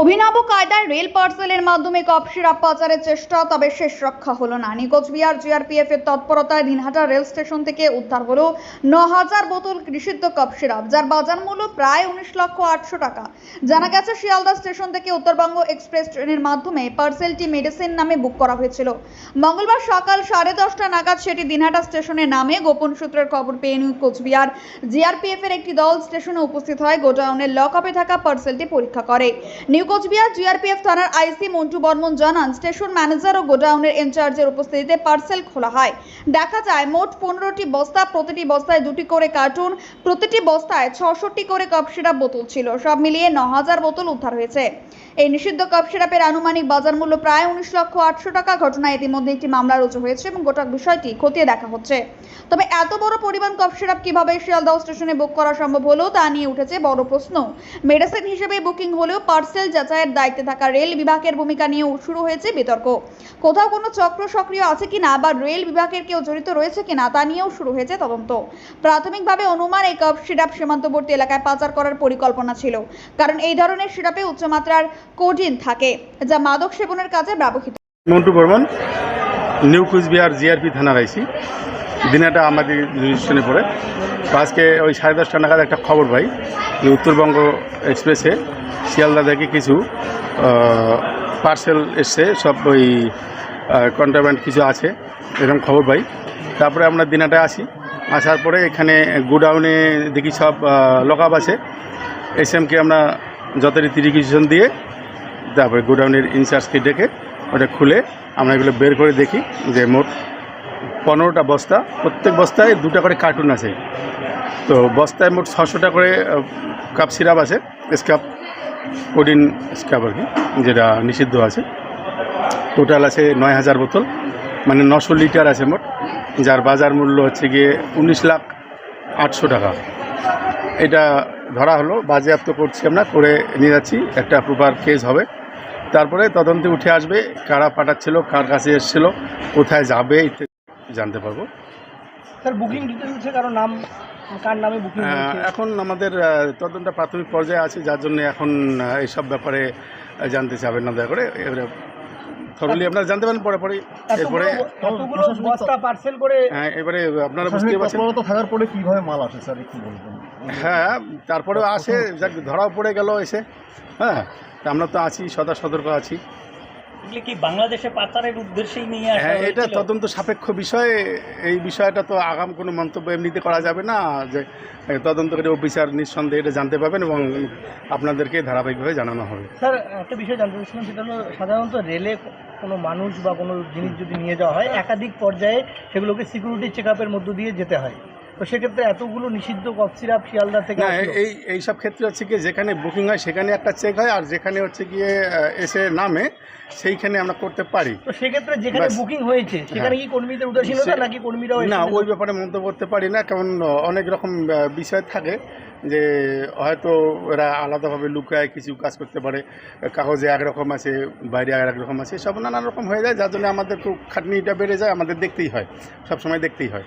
অভিনব কায়দায় রেল পার্সেলের মাধ্যমে কপ সিরাপ পাচারের চেষ্টা, তবে শেষ রক্ষা হলো না। নিকোচবিহার জিআরপিএফ এর তৎপরতায় দিনহাটা রেল স্টেশন থেকে উদ্ধার হলো ন হাজার বোতল নিষিদ্ধ কপ সিরাপ যার বাজার মূল্য প্রায় উনিশ লক্ষ আটশো টাকা। জানা গেছে, শিয়ালদা স্টেশন থেকে উত্তরবঙ্গ এক্সপ্রেস ট্রেনের মাধ্যমে পার্সেলটি মেডিসিন নামে বুক করা হয়েছিল। মঙ্গলবার সকাল সাড়ে দশটা নাগাদ সেটি দিনহাটা স্টেশনে নামে গোপন সূত্রের খবর পেয়ে নিউ কোচবিহার জিআরপিএফ এর একটি দল স্টেশনে উপস্থিত হয় গোডাউনের লক আপে থাকা পার্সেলটি পরীক্ষা করে। নিউ কোচবিহার জিআরপিএফ থানার আইসি মন্টু বর্মন জানান, স্টেশন ম্যানেজার ও গোডাউনের ইনচার্জের উপস্থিতিতে পার্সেল খোলা হয়। দেখা যায়, মোট পনেরোটি বস্তা, প্রতিটি বস্তায় দুটি করে কার্টুন, প্রতিটি বস্তায় ছশোটি করে কাপ সিরাপ বোতল ছিল। সব মিলিয়ে ন হাজার বোতল উদ্ধার হয়েছে। এই নিষিদ্ধ কাপ সিরাপের আনুমানিক বাজার মূল্য প্রায় উনিশ লক্ষ আটশো টাকা ঘটনায় ইতিমধ্যে একটি মামলা রুজু হয়েছে এবং গোটা বিষয়টি খতিয়ে দেখা হচ্ছে। তবে এত বড় পরিমাণ কফ সিরাপ কীভাবে শিয়ালদহ স্টেশনে বুক করা সম্ভব হলো তা নিয়ে উঠেছে বড় প্রশ্ন। মেডিসিন হিসেবে বুকিং হলেও পার্সেল যাচাইয়ের দায়িত্বে থাকা রেল বিভাগের ভূমিকা নিয়েও শুরু হয়েছে বিতর্ক। কোথাও কোনো চক্র সক্রিয় আছে কিনা বা রেল বিভাগের কেউ জড়িত রয়েছে কিনা তা নিয়েও শুরু হয়েছে তদন্ত। প্রাথমিকভাবে অনুমান এই কফ সিরাপ সীমান্তবর্তী এলাকায় পাচার করার পরিকল্পনা ছিল, কারণ এই ধরনের সিরাপে উচ্চমাত্রার কোডিন থাকে, যা মাদক সেবনের কাজে ব্যবহৃত মন্টু বর্মন, নিউ কুচবিহার জিআরপি থানার আইসি। দিনাটা আমাদের স্টেশনে পড়ে। তো আজকে ওই সাড়ে দশটা নাগাদ একটা খবর পাই যে উত্তরবঙ্গ এক্সপ্রেসে শিয়ালদা থেকে কিছু পার্সেল এসছে, সব ওই কন্ট্রাব্যান্ড কিছু আছে, এরকম খবর পাই। তারপরে আমরা দিনাটা আসি। আসার পরে এখানে গোডাউনে দেখি সব লকআপ আছে। এস এমকে আমরা যথারীতি রিকুইজিশন দিয়ে তারপরে গোডাউনের ইনচার্জকে ডেকে ওটা খুলে আমরা এগুলো বের করে দেখি যে মোট পনেরোটা বস্তা, প্রত্যেক বস্তায় দুটা করে কার্টুন আছে। তো বস্তায় মোট ছশোটা করে কাপ সিরাপ আছে স্কাপ কোডিন স্কাপ আর কি, যেটা নিষিদ্ধ আছে। টোটাল আছে নয় হাজার বোতল মানে নশো লিটার আছে মোট, যার বাজার মূল্য হচ্ছে গিয়ে উনিশ লাখ আটশো টাকা। এটা ধরা হলো, বাজেয়াপ্ত করছি আমরা, করে নিয়ে যাচ্ছি, একটা প্রপার কেস হবে। তারপরে তদন্তে উঠে আসবে, কারা পাঠাচ্ছিল, কার কাছে এসেছিল, কোথায় যাবে, ইত্যাদি। জানতে পারব। স্যার বুকিং ডিটেলসে কারও নাম কার নামে বুকিং এখন আমাদের তদন্ত প্রাথমিক পর্যায়ে আছে যার জন্য এখন এইসব ব্যাপারে জানতে চাবেন না দয়া করে। এবারে থরলি আপনারা জানতে পারেন পরে পরে এরপরে বস্তা পার্সেল করে হ্যাঁ এবারে আপনারা বুঝতে পারছেন। তৎপরতা থাকার পরে কীভাবে মাল আসে স্যার একটু বলবেন? হ্যাঁ তারপরেও আসে যাক ধরাও পড়ে গেল এসে। হ্যাঁ তা আমরা তো আছি সদা সতর্ক আছি। এগুলি কি বাংলাদেশে পাচারের উদ্দেশ্যেই নিয়ে আসা হ্যাঁ এটা হয়েছিল? তদন্ত সাপেক্ষ বিষয়। এই বিষয়টা তো আগাম কোনো মন্তব্য এমনিতে করা যাবে না। যে এ, তদন্তকারী অফিসার নিঃসন্দেহে এটা জানতে পাবেন এবং আপনাদেরকে ধারাবাহিকভাবে জানানো হবে। স্যার একটা বিষয় জানতে চাচ্ছিলাম সেটা হলো সাধারণত রেলে কোনো মানুষ বা কোনো জিনিস যদি নিয়ে যাওয়া হয় একাধিক পর্যায়ে সেগুলোকে সিকিউরিটি চেক আপের মধ্য দিয়ে যেতে হয়। তো সেক্ষেত্রে এতগুলো নিষিদ্ধ কফ সিরাপ শিয়ালদা থেকে না এই এই সব ক্ষেত্রে হচ্ছে কি যেখানে বুকিং হয় সেখানে একটা চেক হয় আর যেখানে হচ্ছে গিয়ে এসে নামে সেইখানে আমরা করতে পারি। তো সেক্ষেত্রে যেখানে বুকিং হয়েছে সেখানে কি কর্মীদের উদাসীনতা নাকি কর্মীরাও না ওই ব্যাপারে মন্তব্য করতে পারি না কারণ অনেক রকম বিষয় থাকে যে হয়তো এরা আলাদাভাবে লুকায় কিছু কাজ করতে পারে কাগজে একরকম আছে বাইরে এক রকম আছে সব নানান রকম হয়ে যায় যার জন্য আমাদের খুব খাটনিটা বেড়ে যায় আমাদের দেখতেই হয় সব সময় দেখতেই হয়।